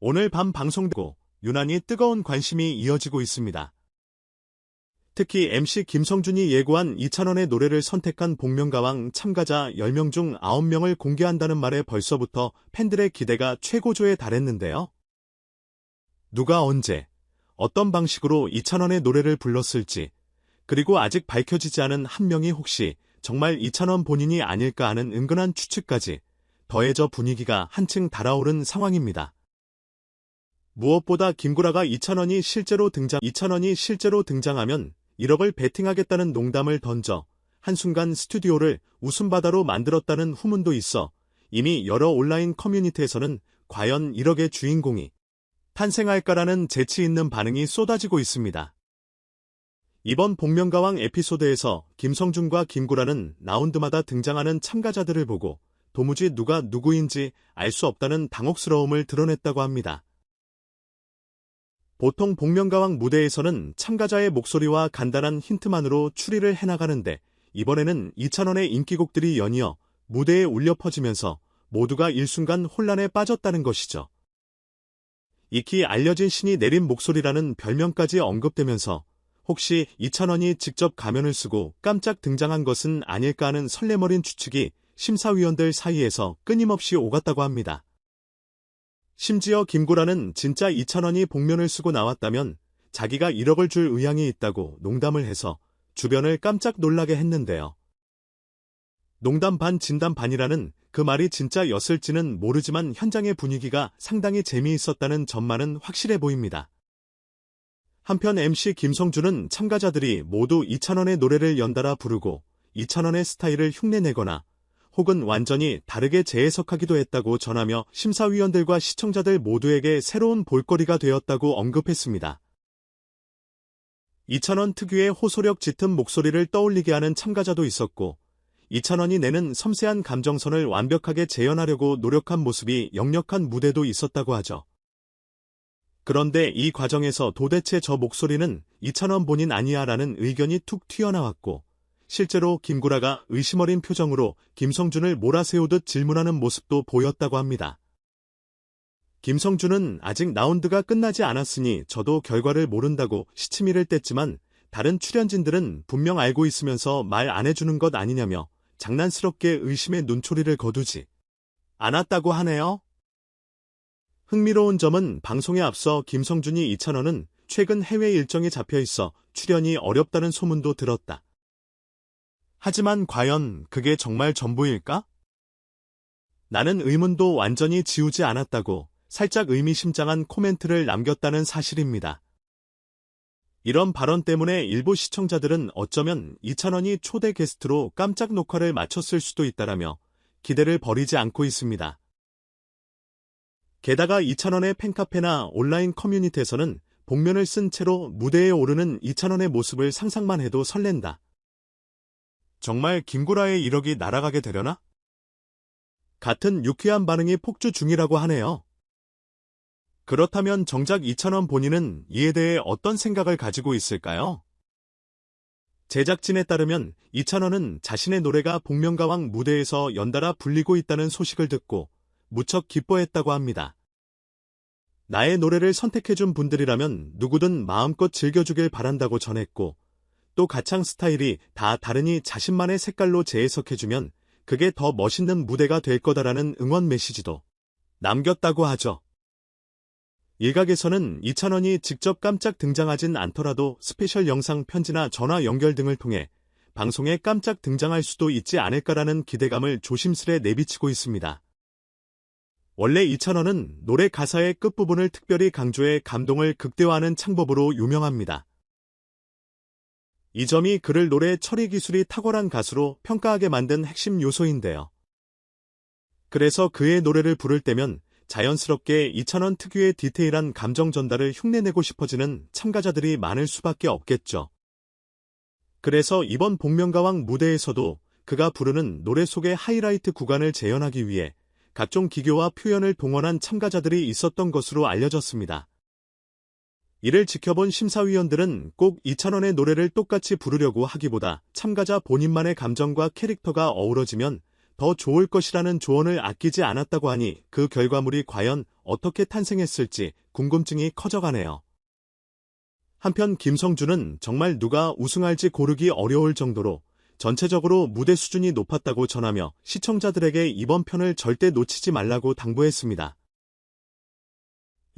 오늘 밤 방송되고 유난히 뜨거운 관심이 이어지고 있습니다. 특히 MC 김성준이 예고한 2,000원의 노래를 선택한 복면가왕 참가자 10명 중 9명을 공개한다는 말에 벌써부터 팬들의 기대가 최고조에 달했는데요. 누가 언제, 어떤 방식으로 2,000원의 노래를 불렀을지, 그리고 아직 밝혀지지 않은 한 명이 혹시 정말 2,000원 본인이 아닐까 하는 은근한 추측까지 더해져 분위기가 한층 달아오른 상황입니다. 무엇보다 김구라가 2,000원이 실제로 등장, 2,000원이 실제로 등장하면 1억을 베팅하겠다는 농담을 던져 한순간 스튜디오를 웃음바다로 만들었다는 후문도 있어 이미 여러 온라인 커뮤니티에서는 과연 1억의 주인공이 탄생할까라는 재치 있는 반응이 쏟아지고 있습니다. 이번 복면가왕 에피소드에서 김성준과 김구라는 라운드마다 등장하는 참가자들을 보고 도무지 누가 누구인지 알 수 없다는 당혹스러움을 드러냈다고 합니다. 보통 복면가왕 무대에서는 참가자의 목소리와 간단한 힌트만으로 추리를 해나가는데 이번에는 2,000원의 인기곡들이 연이어 무대에 울려 퍼지면서 모두가 일순간 혼란에 빠졌다는 것이죠. 익히 알려진 신이 내린 목소리라는 별명까지 언급되면서 혹시 2,000원이 직접 가면을 쓰고 깜짝 등장한 것은 아닐까 하는 설레머린 추측이 심사위원들 사이에서 끊임없이 오갔다고 합니다. 심지어 김구라는 진짜 2천원이 복면을 쓰고 나왔다면 자기가 1억을 줄 의향이 있다고 농담을 해서 주변을 깜짝 놀라게 했는데요. 농담 반 진담 반이라는 그 말이 진짜였을지는 모르지만 현장의 분위기가 상당히 재미있었다는 점만은 확실해 보입니다. 한편 MC 김성준은 참가자들이 모두 2천원의 노래를 연달아 부르고 2천원의 스타일을 흉내내거나 혹은 완전히 다르게 재해석하기도 했다고 전하며 심사위원들과 시청자들 모두에게 새로운 볼거리가 되었다고 언급했습니다. 2,000원 특유의 호소력 짙은 목소리를 떠올리게 하는 참가자도 있었고 2,000원이 내는 섬세한 감정선을 완벽하게 재현하려고 노력한 모습이 역력한 무대도 있었다고 하죠. 그런데 이 과정에서 도대체 저 목소리는 2,000원 본인 아니야 라는 의견이 툭 튀어나왔고 실제로 김구라가 의심 어린 표정으로 김성준을 몰아세우듯 질문하는 모습도 보였다고 합니다. 김성준은 아직 라운드가 끝나지 않았으니 저도 결과를 모른다고 시치미를 뗐지만 다른 출연진들은 분명 알고 있으면서 말 안 해주는 것 아니냐며 장난스럽게 의심의 눈초리를 거두지 않았다고 하네요. 흥미로운 점은 방송에 앞서 김성준이 이찬원은 최근 해외 일정이 잡혀 있어 출연이 어렵다는 소문도 들었다. 하지만 과연 그게 정말 전부일까? 나는 의문도 완전히 지우지 않았다고 살짝 의미심장한 코멘트를 남겼다는 사실입니다. 이런 발언 때문에 일부 시청자들은 어쩌면 이찬원이 초대 게스트로 깜짝 녹화를 마쳤을 수도 있다라며 기대를 버리지 않고 있습니다. 게다가 이찬원의 팬카페나 온라인 커뮤니티에서는 복면을 쓴 채로 무대에 오르는 이찬원의 모습을 상상만 해도 설렌다. 정말 김구라의 1억이 날아가게 되려나? 같은 유쾌한 반응이 폭주 중이라고 하네요. 그렇다면 정작 이찬원 본인은 이에 대해 어떤 생각을 가지고 있을까요? 제작진에 따르면 이찬원은 자신의 노래가 복면가왕 무대에서 연달아 불리고 있다는 소식을 듣고 무척 기뻐했다고 합니다. 나의 노래를 선택해준 분들이라면 누구든 마음껏 즐겨주길 바란다고 전했고 또 가창 스타일이 다 다르니 자신만의 색깔로 재해석해주면 그게 더 멋있는 무대가 될 거다라는 응원 메시지도 남겼다고 하죠. 일각에서는 이찬원이 직접 깜짝 등장하진 않더라도 스페셜 영상 편지나 전화 연결 등을 통해 방송에 깜짝 등장할 수도 있지 않을까라는 기대감을 조심스레 내비치고 있습니다. 원래 이찬원은 노래 가사의 끝부분을 특별히 강조해 감동을 극대화하는 창법으로 유명합니다. 이 점이 그를 노래 처리 기술이 탁월한 가수로 평가하게 만든 핵심 요소인데요. 그래서 그의 노래를 부를 때면 자연스럽게 이찬원 특유의 디테일한 감정 전달을 흉내내고 싶어지는 참가자들이 많을 수밖에 없겠죠. 그래서 이번 복면가왕 무대에서도 그가 부르는 노래 속의 하이라이트 구간을 재현하기 위해 각종 기교와 표현을 동원한 참가자들이 있었던 것으로 알려졌습니다. 이를 지켜본 심사위원들은 꼭 이찬원의 노래를 똑같이 부르려고 하기보다 참가자 본인만의 감정과 캐릭터가 어우러지면 더 좋을 것이라는 조언을 아끼지 않았다고 하니 그 결과물이 과연 어떻게 탄생했을지 궁금증이 커져가네요. 한편 김성준은 정말 누가 우승할지 고르기 어려울 정도로 전체적으로 무대 수준이 높았다고 전하며 시청자들에게 이번 편을 절대 놓치지 말라고 당부했습니다.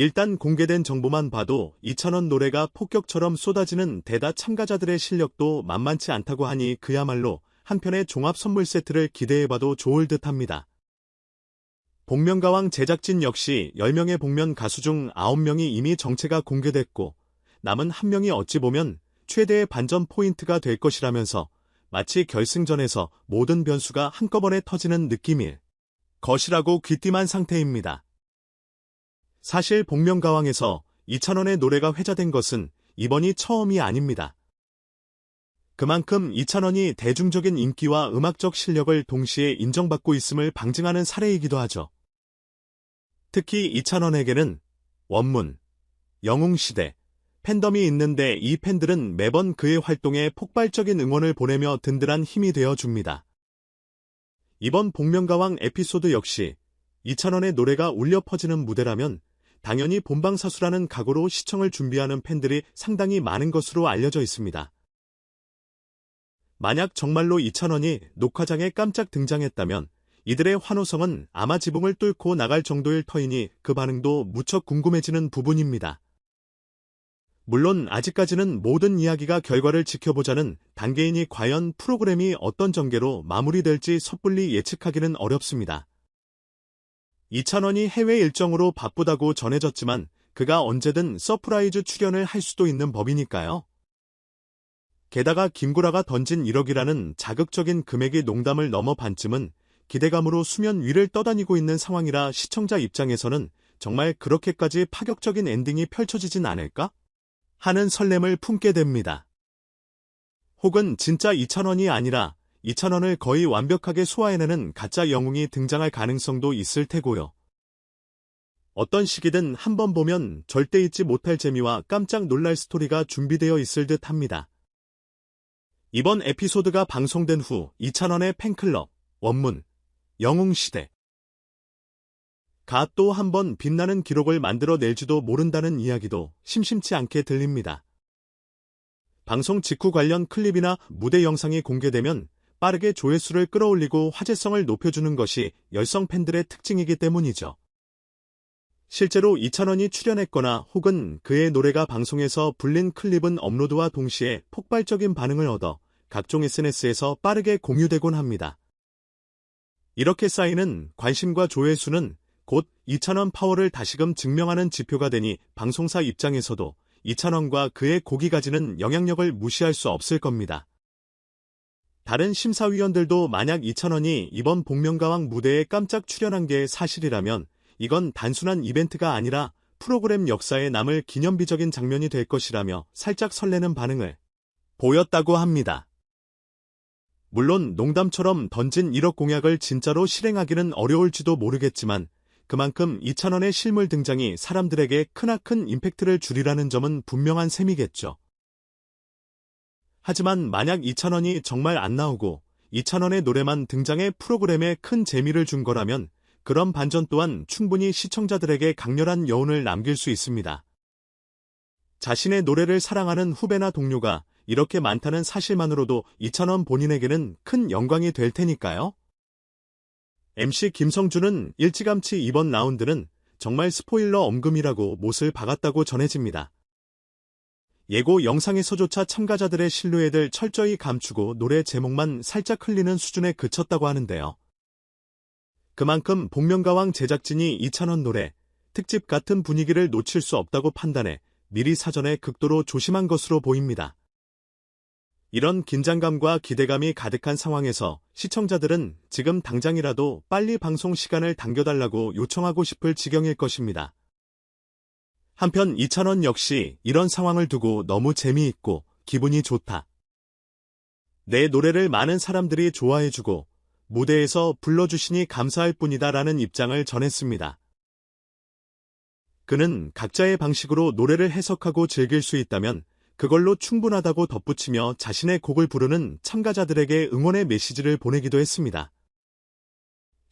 일단 공개된 정보만 봐도 이찬원 노래가 폭격처럼 쏟아지는 대다 참가자들의 실력도 만만치 않다고 하니 그야말로 한편의 종합 선물 세트를 기대해봐도 좋을 듯 합니다. 복면가왕 제작진 역시 10명의 복면 가수 중 9명이 이미 정체가 공개됐고 남은 한 명이 어찌 보면 최대의 반전 포인트가 될 것이라면서 마치 결승전에서 모든 변수가 한꺼번에 터지는 느낌일 것이라고 귀띔한 상태입니다. 사실 복면가왕에서 이찬원의 노래가 회자된 것은 이번이 처음이 아닙니다. 그만큼 이찬원이 대중적인 인기와 음악적 실력을 동시에 인정받고 있음을 방증하는 사례이기도 하죠. 특히 이찬원에게는 원문, 영웅시대, 팬덤이 있는데 이 팬들은 매번 그의 활동에 폭발적인 응원을 보내며 든든한 힘이 되어 줍니다. 이번 복면가왕 에피소드 역시 이찬원의 노래가 울려 퍼지는 무대라면 당연히 본방사수라는 각오로 시청을 준비하는 팬들이 상당히 많은 것으로 알려져 있습니다. 만약 정말로 이찬원이 녹화장에 깜짝 등장했다면 이들의 환호성은 아마 지붕을 뚫고 나갈 정도일 터이니 그 반응도 무척 궁금해지는 부분입니다. 물론 아직까지는 모든 이야기가 결과를 지켜보자는 단계이니 과연 프로그램이 어떤 전개로 마무리될지 섣불리 예측하기는 어렵습니다. 이찬원이 해외 일정으로 바쁘다고 전해졌지만 그가 언제든 서프라이즈 출연을 할 수도 있는 법이니까요. 게다가 김구라가 던진 1억이라는 자극적인 금액이 농담을 넘어 반쯤은 기대감으로 수면 위를 떠다니고 있는 상황이라 시청자 입장에서는 정말 그렇게까지 파격적인 엔딩이 펼쳐지진 않을까? 하는 설렘을 품게 됩니다. 혹은 진짜 2천원이 아니라 2천원을 거의 완벽하게 소화해내는 가짜 영웅이 등장할 가능성도 있을 테고요. 어떤 시기든 한번 보면 절대 잊지 못할 재미와 깜짝 놀랄 스토리가 준비되어 있을 듯 합니다. 이번 에피소드가 방송된 후 이찬원의 팬클럽, 원문, 영웅시대, 가 또 한 번 빛나는 기록을 만들어낼지도 모른다는 이야기도 심심치 않게 들립니다. 방송 직후 관련 클립이나 무대 영상이 공개되면 빠르게 조회수를 끌어올리고 화제성을 높여주는 것이 열성 팬들의 특징이기 때문이죠. 실제로 이찬원이 출연했거나 혹은 그의 노래가 방송에서 불린 클립은 업로드와 동시에 폭발적인 반응을 얻어 각종 SNS에서 빠르게 공유되곤 합니다. 이렇게 쌓이는 관심과 조회수는 곧 이찬원 파워를 다시금 증명하는 지표가 되니 방송사 입장에서도 이찬원과 그의 곡이 가지는 영향력을 무시할 수 없을 겁니다. 다른 심사위원들도 만약 이찬원이 이번 복면가왕 무대에 깜짝 출연한 게 사실이라면 이건 단순한 이벤트가 아니라 프로그램 역사에 남을 기념비적인 장면이 될 것이라며 살짝 설레는 반응을 보였다고 합니다. 물론 농담처럼 던진 1억 공약을 진짜로 실행하기는 어려울지도 모르겠지만 그만큼 이찬원의 실물 등장이 사람들에게 크나큰 임팩트를 주리라는 점은 분명한 셈이겠죠. 하지만 만약 이찬원이 정말 안 나오고 이찬원의 노래만 등장해 프로그램에 큰 재미를 준 거라면 그런 반전 또한 충분히 시청자들에게 강렬한 여운을 남길 수 있습니다. 자신의 노래를 사랑하는 후배나 동료가 이렇게 많다는 사실만으로도 이찬원 본인에게는 큰 영광이 될 테니까요. MC 김성준은 일찌감치 이번 라운드는 정말 스포일러 엄금이라고 못을 박았다고 전해집니다. 예고 영상에서조차 참가자들의 실루엣을 철저히 감추고 노래 제목만 살짝 흘리는 수준에 그쳤다고 하는데요. 그만큼 복면가왕 제작진이 이찬원 노래, 특집 같은 분위기를 놓칠 수 없다고 판단해 미리 사전에 극도로 조심한 것으로 보입니다. 이런 긴장감과 기대감이 가득한 상황에서 시청자들은 지금 당장이라도 빨리 방송 시간을 당겨달라고 요청하고 싶을 지경일 것입니다. 한편 이찬원 역시 이런 상황을 두고 너무 재미있고 기분이 좋다. 내 노래를 많은 사람들이 좋아해주고 무대에서 불러주시니 감사할 뿐이다 라는 입장을 전했습니다. 그는 각자의 방식으로 노래를 해석하고 즐길 수 있다면 그걸로 충분하다고 덧붙이며 자신의 곡을 부르는 참가자들에게 응원의 메시지를 보내기도 했습니다.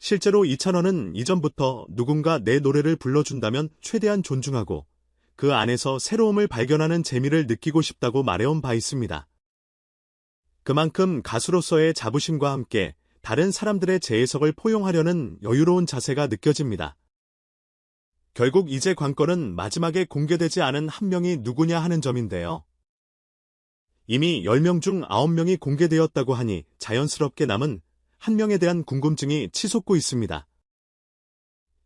실제로 이찬원은 이전부터 누군가 내 노래를 불러준다면 최대한 존중하고 그 안에서 새로움을 발견하는 재미를 느끼고 싶다고 말해온 바 있습니다. 그만큼 가수로서의 자부심과 함께 다른 사람들의 재해석을 포용하려는 여유로운 자세가 느껴집니다. 결국 이제 관건은 마지막에 공개되지 않은 한 명이 누구냐 하는 점인데요. 이미 10명 중 9명이 공개되었다고 하니 자연스럽게 남은 한 명에 대한 궁금증이 치솟고 있습니다.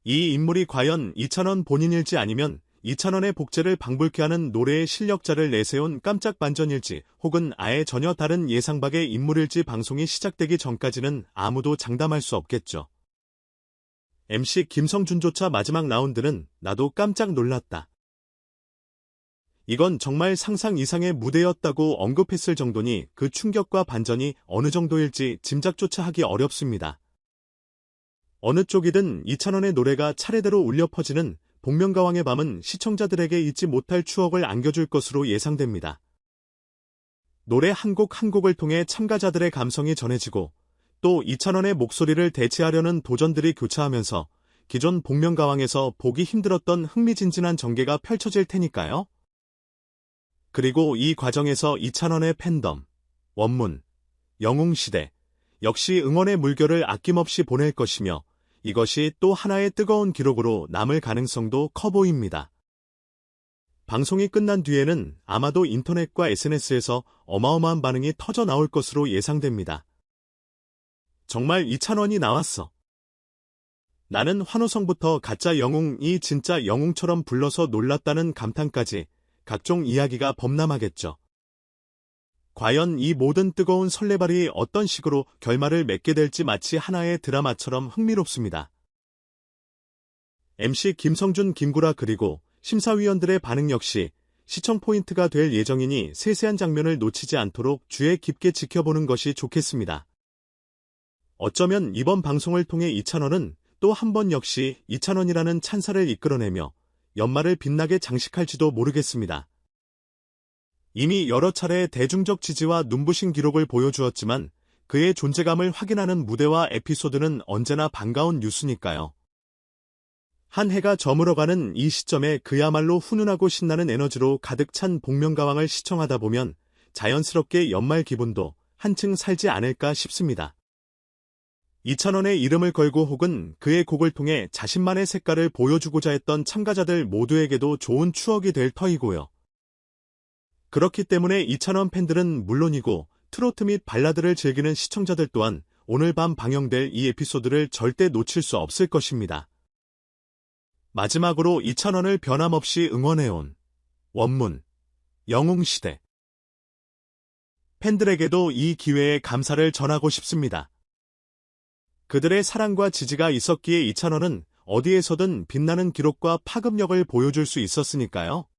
이 인물이 과연 이찬원 본인일지 아니면 이찬원의 복제를 방불케 하는 노래의 실력자를 내세운 깜짝 반전일지 혹은 아예 전혀 다른 예상 밖의 인물일지 방송이 시작되기 전까지는 아무도 장담할 수 없겠죠. MC 김성준조차 마지막 라운드는 나도 깜짝 놀랐다. 이건 정말 상상 이상의 무대였다고 언급했을 정도니 그 충격과 반전이 어느 정도일지 짐작조차 하기 어렵습니다. 어느 쪽이든 이찬원의 노래가 차례대로 울려 퍼지는 복면가왕의 밤은 시청자들에게 잊지 못할 추억을 안겨줄 것으로 예상됩니다. 노래 한곡한 곡을 통해 참가자들의 감성이 전해지고 또 이찬원의 목소리를 대체하려는 도전들이 교차하면서 기존 복면가왕에서 보기 힘들었던 흥미진진한 전개가 펼쳐질 테니까요. 그리고 이 과정에서 이찬원의 팬덤, 원문, 영웅시대, 역시 응원의 물결을 아낌없이 보낼 것이며 이것이 또 하나의 뜨거운 기록으로 남을 가능성도 커 보입니다. 방송이 끝난 뒤에는 아마도 인터넷과 SNS에서 어마어마한 반응이 터져 나올 것으로 예상됩니다. 정말 이찬원이 나왔어. 나는 환호성부터 가짜 영웅이 진짜 영웅처럼 불러서 놀랐다는 감탄까지 각종 이야기가 범람하겠죠. 과연 이 모든 뜨거운 설레발이 어떤 식으로 결말을 맺게 될지 마치 하나의 드라마처럼 흥미롭습니다. MC 김성준 김구라 그리고 심사위원들의 반응 역시 시청 포인트가 될 예정이니 세세한 장면을 놓치지 않도록 주의 깊게 지켜보는 것이 좋겠습니다. 어쩌면 이번 방송을 통해 이찬원은 또 한 번 역시 이찬원이라는 찬사를 이끌어내며 연말을 빛나게 장식할지도 모르겠습니다. 이미 여러 차례 대중적 지지와 눈부신 기록을 보여주었지만 그의 존재감을 확인하는 무대와 에피소드는 언제나 반가운 뉴스니까요. 한 해가 저물어가는 이 시점에 그야말로 훈훈하고 신나는 에너지로 가득 찬 복면가왕을 시청하다 보면 자연스럽게 연말 기분도 한층 살지 않을까 싶습니다. 이찬원의 이름을 걸고 혹은 그의 곡을 통해 자신만의 색깔을 보여주고자 했던 참가자들 모두에게도 좋은 추억이 될 터이고요. 그렇기 때문에 이찬원 팬들은 물론이고 트로트 및 발라드를 즐기는 시청자들 또한 오늘 밤 방영될 이 에피소드를 절대 놓칠 수 없을 것입니다. 마지막으로 이찬원을 변함없이 응원해온 원문 영웅시대 팬들에게도 이 기회에 감사를 전하고 싶습니다. 그들의 사랑과 지지가 있었기에 이찬원은 어디에서든 빛나는 기록과 파급력을 보여줄 수 있었으니까요.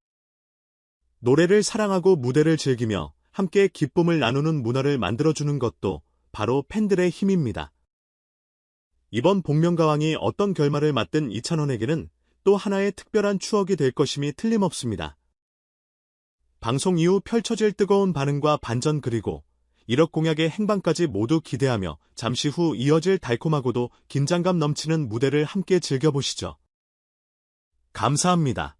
노래를 사랑하고 무대를 즐기며 함께 기쁨을 나누는 문화를 만들어주는 것도 바로 팬들의 힘입니다. 이번 복면가왕이 어떤 결말을 맞든 이찬원에게는 또 하나의 특별한 추억이 될 것임이 틀림없습니다. 방송 이후 펼쳐질 뜨거운 반응과 반전 그리고 1억 공약의 행방까지 모두 기대하며 잠시 후 이어질 달콤하고도 긴장감 넘치는 무대를 함께 즐겨보시죠. 감사합니다.